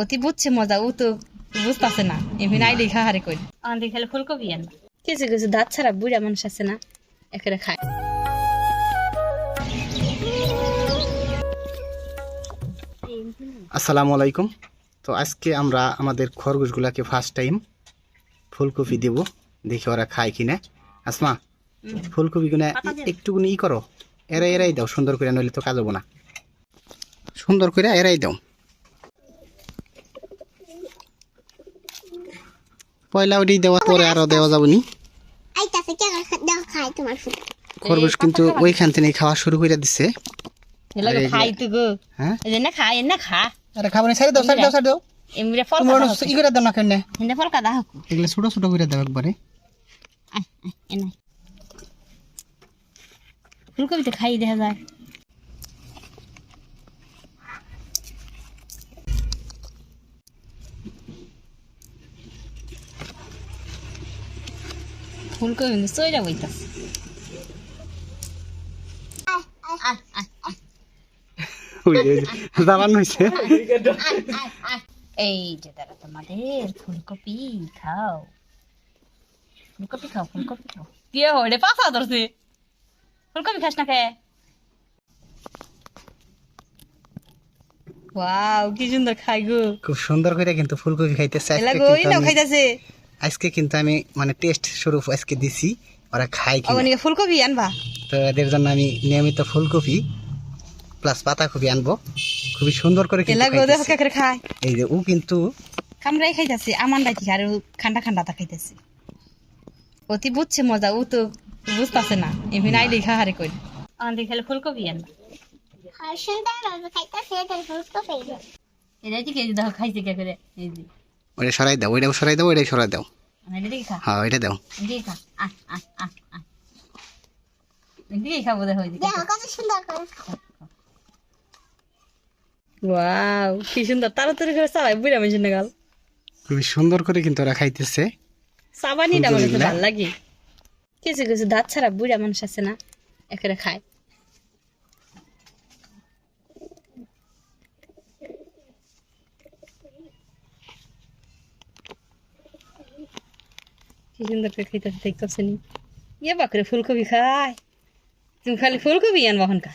অতি বুঝছে মজা ও তো বুঝতেছে না। এমনি আইলে খাহারে কই আমাদের খালি ফুলকপি আন কিছু কিছু দাঁত ছাড়া বুড়া মানুষ আছে না একেবারে খায়। আসসালামু আলাইকুম। তো আজকে আমরা আমাদের খরগোশগুলাকে ফার্স্ট টাইম ফুলকপি দেব দেখি ওরা খায় কিনা। আসমা ফুলকপিগুলো একটুকুনি ই করো এরাই এরাই দাও সুন্দর করে নইলে তো কাজ হব না। সুন্দর করে এরাই দাও। পয়লা ওটি দেওয়ার পরে আরও দেওয়া যাবে নি? আইতাছে কে দাও খাই তোমার ফুল। খরগোশ কিন্তু ওইখান থেকে খাওয়া শুরু করে দিছে। খাই তো গো হ্যাঁ না খাই না খা। আরে খাব না সাইড দাও ফল ই করে দাও না কেন হিন্দে ফল কাদা হোক। এগুলো ছোট ছোট করে দাও একবারে। এনে ফুলকপিতে খাই দেখা যায়। ফুলকপি কিন্তু সইরা বইতাছে জাবান হয়েছে এই যে দাদা তোমাদের ফুলকপি খাও। ফুলকপি খাও ফুলকপি খাও। পাশা ধরছে। ফুলকপি খাস না কে? ওয়াও কি সুন্দর খাই গো। খুব সুন্দর করে কিন্তু ফুলকপি খাইতেছে এলা আজকে গো কিন্তু ইনো আমি- খাইতাছে। আজকে কিন্তু আমি মানে টেস্ট স্বরূপ আজকে দিছি ওরা খায় কিনা। অগনিকে ফুলকপি আনবা? তো এদের জন্য আমি নিয়মিত ফুলকপি প্লাস পাতাকপি আনব। খুবই সুন্দর করে। কে খায়। এই যে ও কিন্তু কামড়াই খাইতাছে আমার রাইতি আর ও খান্ডা খান্ডাটা খাইতাছে। অতি বুঝছে মজা ও তো বুঝতাছে না। এমনি আইলে খাহারে কই আমাদের খালি ফুলকপি আনবা। ভাবে খাইতাছে তার ফুল তো পেয়ে এটাই ঠিক এই দেখো খাইছে কে করে। এই যে। ওইটা সরাই দাও ওইটাও সরাই দাও ওইটাই সরাই দাও। খা। হ্যাঁ ওইটা দাও। ওয়াও কি সুন্দর। তাড়াতাড়ি করে চালাই বুড়া মেশিন গাল। খুবই সুন্দর করে কিন্তু ওরা খাইতেছে। সাবানিটা? ভালো লাগে। কিছু কিছু দাঁত ছাড়া বুড়া মানুষ আছে না একেবারে খায়। কি সুন্দর করে খাইতে দেখতেছে নি ইয়ে বাকরে ফুলকপি খায় তুমি খালি ফুলকপি আনবা হনকা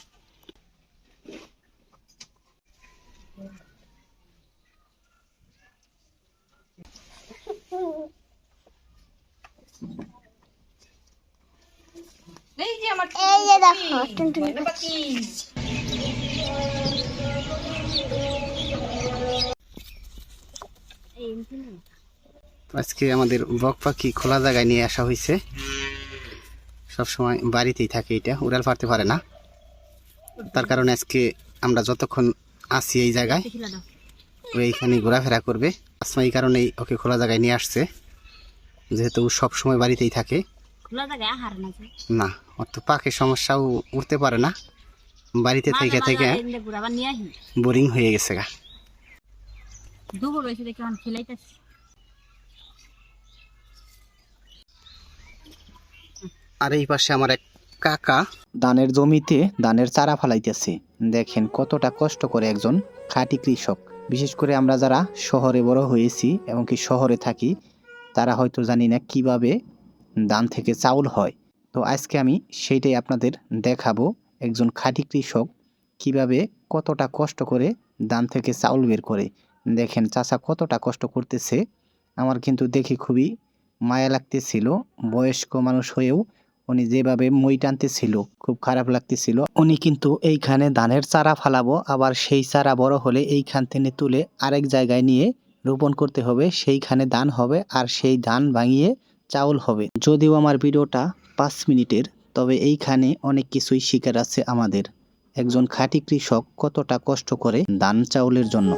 এই যে আমার এই যে দেখো টুনটুনি পাখি আজকে আমাদের বক পাখি খোলা জায়গায় নিয়ে আসা হয়েছে। সবসময় বাড়িতেই থাকে এটা উড়াল পারতে পারে না। তার কারণে আজকে আমরা যতক্ষণ আছি এই জায়গায় ও এইখানে ঘোরাফেরা করবে। আসমা এই কারণেই ওকে খোলা জায়গায় নিয়ে আসছে। যেহেতু ও সব সময় বাড়িতেই থাকে। না ওর তো পাখির সমস্যাও উঠতে পারে না। বাড়িতে থেকে থেকে বোরিং হয়ে গেছে গা। দুপুর দেখে খেলাইতেছি। এই পাশে আমার এক কাকা। ধানের জমিতে ধানের চারা ফালাইতেছে। দেখেন কতটা কষ্ট করে একজন খাঁটি কৃষক। বিশেষ করে আমরা যারা শহরে বড় হয়েছি এবং কি শহরে থাকি, তারা হয়তো জানি না কীভাবে ধান থেকে চাউল হয়। তো আজকে আমি সেইটাই আপনাদের দেখাবো একজন খাঁটি কৃষক কীভাবে কতটা কষ্ট করে ধান থেকে চাউল বের করে। দেখেন চাষা কতটা কষ্ট করতেছে। আমার কিন্তু দেখে খুবই মায়া লাগতেছিল। বয়স্ক মানুষ হয়েও উনি যেভাবে মই টানতেছিল, খুব খারাপ লাগতেছিল। উনি কিন্তু এইখানে ধানের চারা ফালাবো, আবার সেই চারা বড় হলে এইখান থেকে তুলে আরেক জায়গায় নিয়ে রোপণ করতে হবে, সেইখানে ধান হবে আর সেই ধান ভাঙিয়ে চাউল হবে। যদিও আমার ভিডিওটা পাঁচ মিনিটের, তবে এইখানে অনেক কিছুই শিকার আছে আমাদের। একজন খাঁটি কৃষক কতটা কষ্ট করে ধান চাউলের জন্য।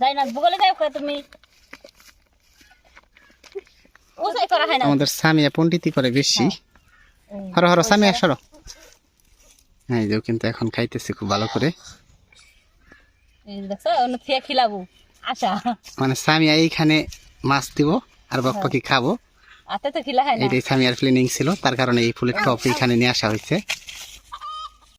যাই না বগলে যাও তুমি ও সাই করা হয় না। আমাদের সামিয়া পণ্ডিতি করে বেশি। হরো হরো সামিয়া সরো। হ্যাঁ এই কিন্তু এখন খাইতেছে খুব ভালো করে। খিলাবো। আশা মানে সামিয়া এইখানে মাছ দিব আর বাপ্পা কি খাব? আতে তো খিলা হয় না। এটাই সামিয়ার প্ল্যানিং ছিল। তার কারণে এই ফুলের টপ এইখানে নিয়ে আসা হয়েছে।